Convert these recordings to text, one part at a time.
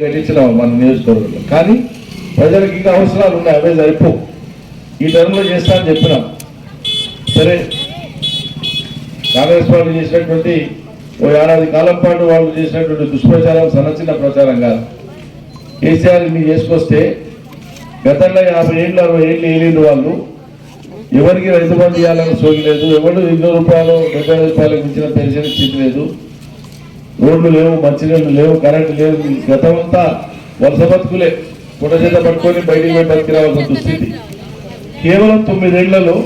కట్టించినాం మన నియోజకవర్గంలో. కానీ ప్రజలకు ఇంకా అవసరాలు ఉన్నాయి అవే సరిపో. ఈ టర్మ్లో చేస్తా అని చెప్పినాం. సరే. కాంగ్రెస్ పార్టీ చేసినటువంటి ఓ ఏడాది కాలం పాటు వాళ్ళు చేసినటువంటి దుష్ప్రచారం సన్నచిన్న ప్రచారం కాదు. కేసీఆర్ మీరు చేసుకొస్తే గతంలో యాభై ఏళ్ళు అరవై ఏళ్ళు ఏలేని వాళ్ళు. ఎవరికి రైతు బంధు ఇవ్వాలని సోగిలేదు ఎవరు ఎన్నో రూపాయలు డెబ్బై రూపాయలకు మించిన పెన్షన్ ఇచ్చింది లేదు. రోడ్లు లేవు మంచినీళ్ళు లేవు కరెంటు లేవు. గతమంతా వలస బతుకులే. పుట చేత పట్టుకొని బయటికి పోయి బతికి రావాల్సిన దుస్థితి కేవలం తొమ్మిదేళ్ళలో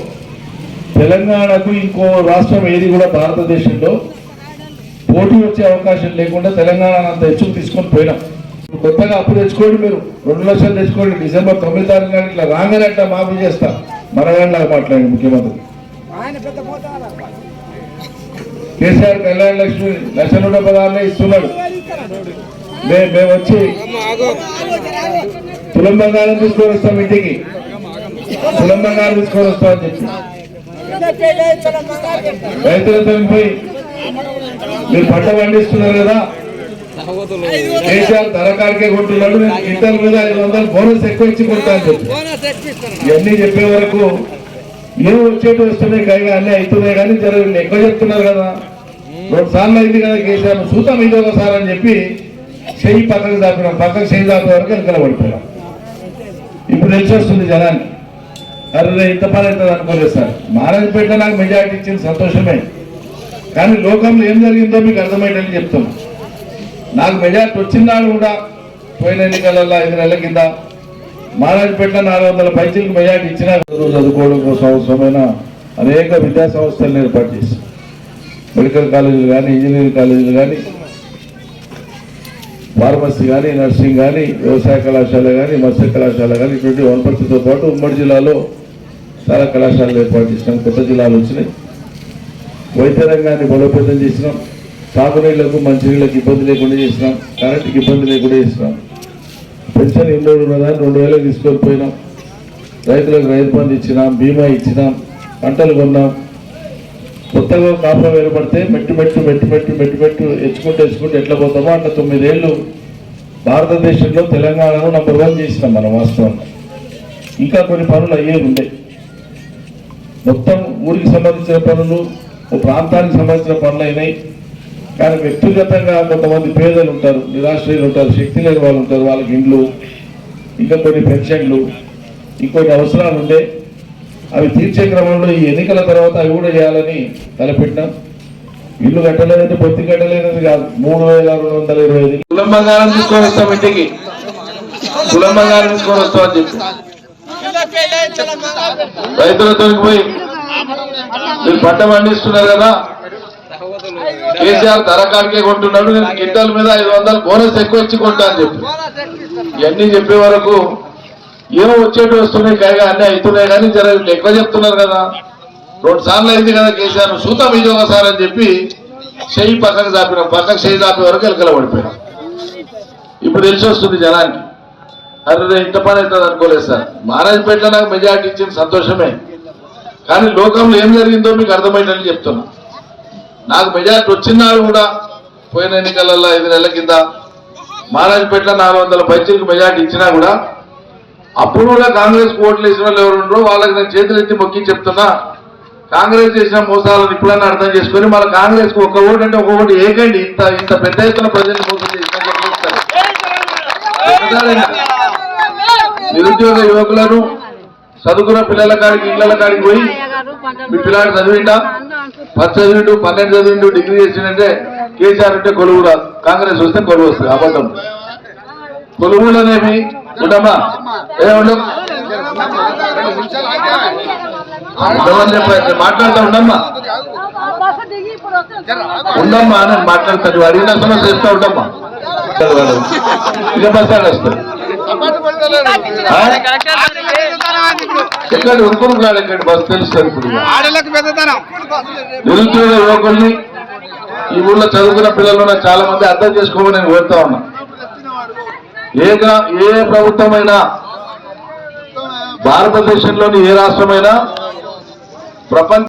తెలంగాణకు ఇంకో రాష్ట్రం ఏది కూడా భారతదేశంలో పోటీ వచ్చే అవకాశం లేకుండా తెలంగాణ అంత హెచ్చుకు తీసుకొని పోయినాం. కొత్తగా అప్పు తెచ్చుకోండి మీరు. రెండు లక్షలు తెచ్చుకోండి. డిసెంబర్ తొమ్మిది తారీఖు నాడు ఇట్లా రాగానే అట్లా మాఫీ చేస్తా. మనగాడిలాగా మాట్లాడండి ముఖ్యమంత్రి. కేసీఆర్ కళ్యాణ లక్ష్మి లక్ష నూట పదహారులే ఇస్తున్నాడు. మేము వచ్చి తులం బంగారం తీసుకొని వస్తాం ఇంటికి. తులం బంగారం తీసుకొని వస్తాం అని చెప్పి. రైతులతో పోయి మీరు పంట పండిస్తున్నారు కదా? కేసీఆర్ తరకాలకే కొంటున్నాడు ఇంటర్ మీద ఐదు వందలు బోనస్ ఎక్కువ ఇచ్చి కొంటా అని చెప్పి. ఇవన్నీ చెప్పే వరకు ఏం వచ్చేటి వస్తున్నాయి కైగా అన్నీ అవుతున్నాయి కానీ జరగండి ఎక్కువ చెప్తున్నారు కదా. రెండు సార్లు అయింది కదా కేసీఆర్ చూద్దాం ఇది ఒకసారి అని చెప్పి చెయ్యి పక్కకు దాపినాం. పక్కకు చెయ్యి దాపే వరకు వెనకాల పడిపోయాం ఇప్పుడు తెలిసి వస్తుంది జనాన్ని అరే ఇంత పని అవుతుంది అనుకోలేదు సార్. మహారాజపేట నాకు మెజార్టీ ఇచ్చింది సంతోషమే. కానీ లోకంలో ఏం జరిగిందో మీకు అర్థమయ్యేటని చెప్తున్నా. నాకు మెజార్టీ వచ్చినాడు కూడా పోయిన ఎన్నికలలో ఐదు నెలల కింద మహారాజపేట నాలుగు వందల పైసలకు మెజార్టీ ఇచ్చిన చదువు చదువుకోవడం కోసం అవసరమైన అనేక విద్యా సంస్థలను ఏర్పాటు చేసి మెడికల్ కాలేజీలు కానీ ఇంజనీరింగ్ కాలేజీలు కానీ ఫార్మసీ కానీ నర్సింగ్ కానీ వ్యవసాయ కళాశాల కానీ మత్స్య కళాశాల కానీ ఇటువంటి వనపర్తితో పాటు ఉమ్మడి జిల్లాలో చాలా కళాశాలలు ఏర్పాటు చేసినాం కొత్త జిల్లాలు వచ్చినాయి. వైద్య రంగాన్ని బలోపేతం చేసినాం. సాగునీళ్ళకు మంచినీళ్ళకి ఇబ్బంది లేకుండా చేసినాం. కరెంటుకి ఇబ్బంది లేకుండా చేసినాం. పెన్షన్ ఎన్నో ఉన్నదాన్ని రెండు వేలకు తీసుకొని పోయినాం. రైతులకు రైతు బంధు ఇచ్చినాం బీమా ఇచ్చినాం పంటలు కొన్నాం. కొత్తగా కాపురం ఏర్పడితే మెట్టు మెట్టు మెట్టు మెట్టు మెట్టు మెట్టు ఎచ్చుకుంటూ ఎచ్చుకుంటూ ఎట్లా పోతామో అట్లా తొమ్మిదేళ్ళు భారతదేశంలో తెలంగాణను నంబర్ వన్ చేసినాం మనం వాస్తవంగా. ఇంకా కొన్ని పనులు అయ్యేవి ఉండే. మొత్తం ఊరికి సంబంధించిన పనులు ప్రాంతానికి సంబంధించిన పనులు అయినాయి. కానీ వ్యక్తిగతంగా కొంతమంది పేదలు ఉంటారు నిరాశ్రయులు ఉంటారు శక్తి లేని వాళ్ళు ఉంటారు వాళ్ళకి ఇండ్లు ఇంకా కొన్ని పెన్షన్లు ఇంకొన్ని అవసరాలు ఉండే అవి తీర్చే క్రమంలో ఈ ఎన్నికల తర్వాత అవి కూడా చేయాలని తలపెట్టినాం. ఇల్లు కట్టలేదంటే పొత్తి కట్టలేదని కాదు. మూడు వేల రెండు వందల ఇరవై ఐదు. కులం బంగారం తీసుకొని వస్తాం ఇంటికి. కులం బంగారం తీసుకొని వస్తాం అని చెప్పి. రైతులతో పోయి మీరు పంట పండిస్తున్నారు కదా కేసీఆర్ తరకాడికే కొంటున్నాడు నేను క్వింటల్ మీద ఐదు వందలు బోనస్ ఎక్కువ ఇచ్చి కొంటా అని చెప్పి. ఇవన్నీ చెప్పే వరకు ఏమో వచ్చేటి వస్తున్నాయి కైగా అన్నీ అవుతున్నాయి కానీ జర ఎక్కువ చెప్తున్నారు కదా. రెండు సార్లు అయింది కదా కేసీఆర్ చూద్దాం ఇది ఒకసారి అని చెప్పి చెయ్యి పక్కకు దాపినాం పక్కకు చెయ్యి దాపే వరకు ఎలకల పడిపోయినాం. ఇప్పుడు తెలిసి వస్తుంది జనానికి. అరే ఇంత పని అవుతుంది అనుకోలేదు సార్. మహారాజపేటలో నాకు మెజార్టీ ఇచ్చింది సంతోషమే. కానీ లోకంలో ఏం జరిగిందో మీకు అర్థమైందని చెప్తున్నా. నాకు మెజార్టీ వచ్చినారు కూడా పోయిన ఎన్నికలలో ఐదు నెలల కింద మహారాజపేటలో నాలుగు వందల పైచీలకు మెజార్టీ ఇచ్చినా కూడా అప్పుడు కూడా కాంగ్రెస్ ఓట్లు వేసిన వాళ్ళు ఎవరు ఉండరో వాళ్ళకి నేను చేతులు ఎత్తి మొక్కి చెప్తున్నా. కాంగ్రెస్ చేసిన మోసాలను ఇప్పుడన్నా అర్థం చేసుకొని మన కాంగ్రెస్ ఒక ఓటు అంటే ఒక ఓటు ఏకండి. ఇంత ఇంత పెద్ద ఎత్తున ప్రజలు మోసం నిరుద్యోగ యువకులను చదువుకున్న పిల్లల కాడికి ఇళ్ళ కాడికి పోయి మీ పిల్లాడు చదివిండా? పది చదివిండు పన్నెండు చదివిండు డిగ్రీ చేసిందంటే కేసీఆర్ అంటే కొలువు రాదు. కాంగ్రెస్ వస్తే కొలువు వస్తుంది అబద్ధం. కొలువులనేమి ఉండమ్మా. ఏ ఉండవు ఉండమని మాట్లాడుతూ ఉండమ్మా. ఉండమ్మా అని మాట్లాడతాడు అడిగిన సమస్య చేస్తూ ఉండమ్మా. ఇక బస్సాలు వస్తాయి ఎక్కడ ఉరుకురు కాదు ఎక్కడ బస్సు తెలుస్తుంది ఇప్పుడు నిరుద్యోగ యువకుల్ని ఈ ఊళ్ళో చదువుకున్న పిల్లలు చాలా మంది అర్థం చేసుకోమని నేను కోరుతా ఉన్నా. ఏ ఏ ప్రభుత్వమైనా భారతదేశంలోని ఏ రాష్ట్రమైనా ప్రపంచ